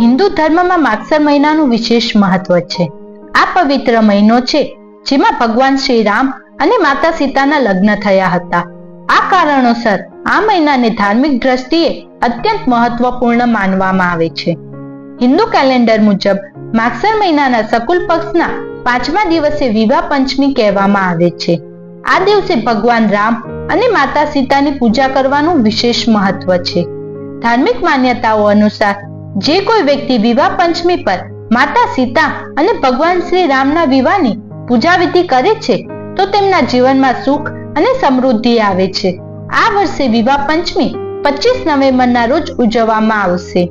હિન્દુ ધર્મમાં માગસર મહિનાનું વિશેષ મહત્વ છે. આ પવિત્ર મહિનો છે, જેમાં ભગવાન શ્રી રામ અને માતા સીતાના લગ્ન થયા હતા. આ કારણોસર આ મહિનાને ધાર્મિક દ્રષ્ટિએ અત્યંત મહત્વપૂર્ણ માનવામાં આવે છે. હિન્દુ કેલેન્ડર મુજબ માગસર મહિનાના સકુલ પક્ષના પાંચમા દિવસે વિવાહ પંચમી કહેવામાં આવે છે. આ દિવસે ભગવાન રામ અને માતા સીતાની પૂજા કરવાનું વિશેષ મહત્વ છે. ધાર્મિક માન્યતાઓ અનુસાર જે કોઈ વ્યક્તિ વિવાહ પંચમી પર માતા સીતા અને ભગવાન શ્રી રામના વિવાહની પૂજા વિધિ કરે છે, તો તેમના જીવનમાં સુખ અને સમૃદ્ધિ આવે છે. આ વર્ષે વિવાહ પંચમી પચીસ નવેમ્બરના રોજ ઉજવવામાં આવશે.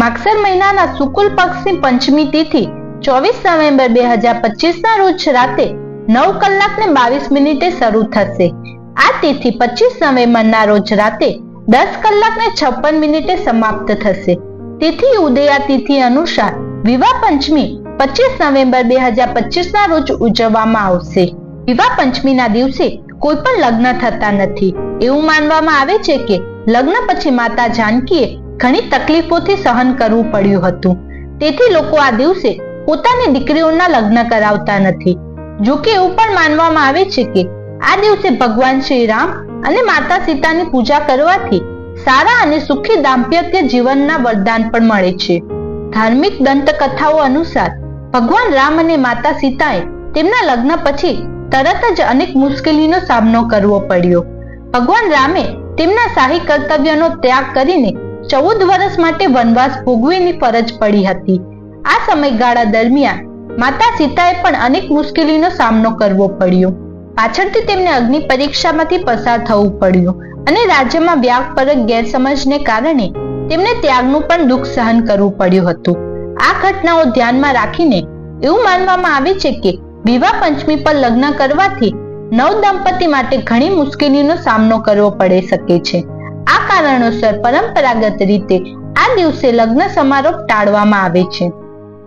માગસર મહિનાના શુક્લ પક્ષની પંચમી તિથિ ચોવીસ નવેમ્બર બે હજાર પચીસ ના રોજ રાતે નવ કલાક ને બાવીસ મિનિટે શરૂ થશે. આ તિથિ પચીસ નવેમ્બરના રોજ રાતે દસ કલાક ને છપ્પન મિનિટે સમાપ્ત થશે. તિથિ ઉદયા તિથિ અનુસાર વિવાહ પંચમી પચીસ નવેમ્બર બે હજાર પચીસ ના રોજ ઉજવવામાં આવશે. વિવાહ પંચમીના દિવસે કોઈ પણ લગ્ન થતા નથી. એવું માનવામાં આવે છે કે લગ્ન પછી માતા જાનકીએ ઘણી તકલીફોથી સહન કરવું પડ્યું હતું. તેથી લોકો આ દિવસે પોતાની દીકરીઓના લગ્ન કરાવતા નથી. જો કે એવું પણ માનવામાં આવે છે કે આ દિવસે ભગવાન શ્રી રામ અને માતા સીતાની પૂજા કરવાથી સારા અને સુખી દાંપત્ય જીવનના વરદાન પણ મળે છે. ધાર્મિક દંતકથાઓ અનુસાર, ભગવાન રામ અને માતા સીતાએ તેમના લગ્ન પછી તરત જ અનેક મુશ્કેલીનો સામનો કરવો પડ્યો. ભગવાન રામે તેમના શાહી કર્તવ્યનો ત્યાગ કરીને ચૌદ વર્ષ માટે વનવાસ ભોગવીની ફરજ પડી હતી. આ સમયગાળા દરમિયાન માતા સીતાએ પણ અનેક મુશ્કેલીનો સામનો કરવો પડ્યો. પાછળથી તેમને અગ્નિ પરીક્ષામાંથી પસાર થવું પડ્યું. અને રાજ્યમાં વ્યાપક ગેરસમજને કારણે તેમને ત્યાગનું પણ દુઃખ સહન કરવું પડ્યું હતું. આ ઘટનાઓ ધ્યાનમાં રાખીને એવું માનવામાં આવે છે કે વિવાહ પંચમી પર લગ્ન કરવાથી નવ દંપતી માટે ઘણી મુશ્કેલીનો સામનો કરવો પડે શકે છે. આ કારણોસર પરંપરાગત રીતે આ દિવસે લગ્ન સમારોહ ટાળવામાં આવે છે.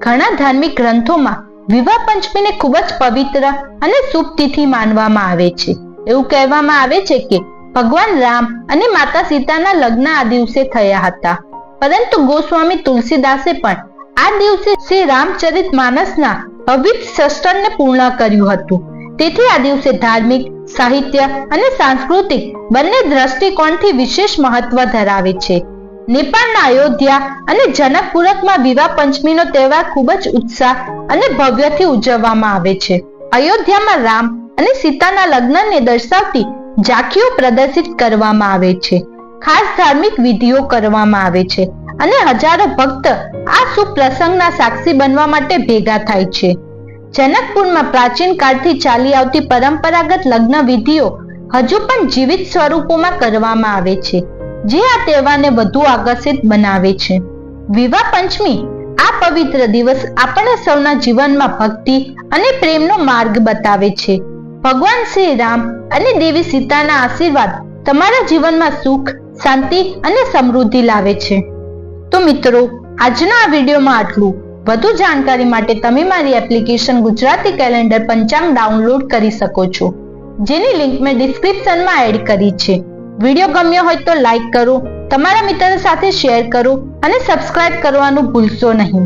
ઘણા ધાર્મિક ગ્રંથોમાં વિવાહ પંચમીને ખૂબ જ પવિત્ર અને શુભ તિથિ માનવામાં આવે છે. એવું કહેવામાં આવે છે કે ભગવાન રામ અને માતા સીતાના લગ્ન આ દિવસે થયા હતા. પરંતુ ગોસ્વામી તુલસીદાસે પણ આ દિવસે શ્રી રામચરિત માનસના અવિત સષ્ટનને પૂર્ણ કર્યું હતું. તેથી આ દિવસે ધાર્મિક, સાહિત્ય અને સાંસ્કૃતિક બંને દ્રષ્ટિકોણથી વિશેષ મહત્વ ધરાવે છે. નેપાળના અયોધ્યા અને જનકપુરકમાં વિવાહ પંચમીનો તહેવાર ખૂબ જ ઉત્સાહ અને ભવ્યથી ઉજવવામાં આવે છે. અયોધ્યામાં રામ અને સીતાના લગ્નને દર્શાવતી ઝાંખીઓ પ્રદર્શિત કરવામાં આવે છે. ખાસ ધાર્મિક વિધિઓ કરવામાં આવે છે અને હજારો ભક્ત આ સુપ્રસંગના સાક્ષી બનવા માટે ભેગા થાય છે. જનકપુરમાં પ્રાચીન કાળથી ચાલી આવતી પરંપરાગત લગ્ન વિધિઓ હજુ પણ જીવિત સ્વરૂપોમાં કરવામાં આવે છે, જે આ તહેવારને વધુ આકર્ષિત બનાવે છે. વિવાહ પંચમી, આ પવિત્ર દિવસ આપણા સૌના જીવનમાં ભક્તિ અને પ્રેમનો માર્ગ બતાવે છે. ભગવાન શ્રી રામ અને દેવી સીતાના આશીર્વાદ તમારા જીવનમાં સુખ, શાંતિ અને સમૃદ્ધિ લાવે છે. તો મિત્રો, આજના આ વિડીયોમાં આટલું. વધુ જાણકારી માટે તમે મારી application Gujarati calendar Panchang download કરી શકો છો, જેની લિંક મેં ડિસ્ક્રિપ્શનમાં એડ કરી છે. વીડિયો ગમ્યો હોય તો લાઈક કરો, તમારા મિત્રો સાથે શેર કરો અને સબસ્ક્રાઇબ કરવાનું ભૂલશો નહીં.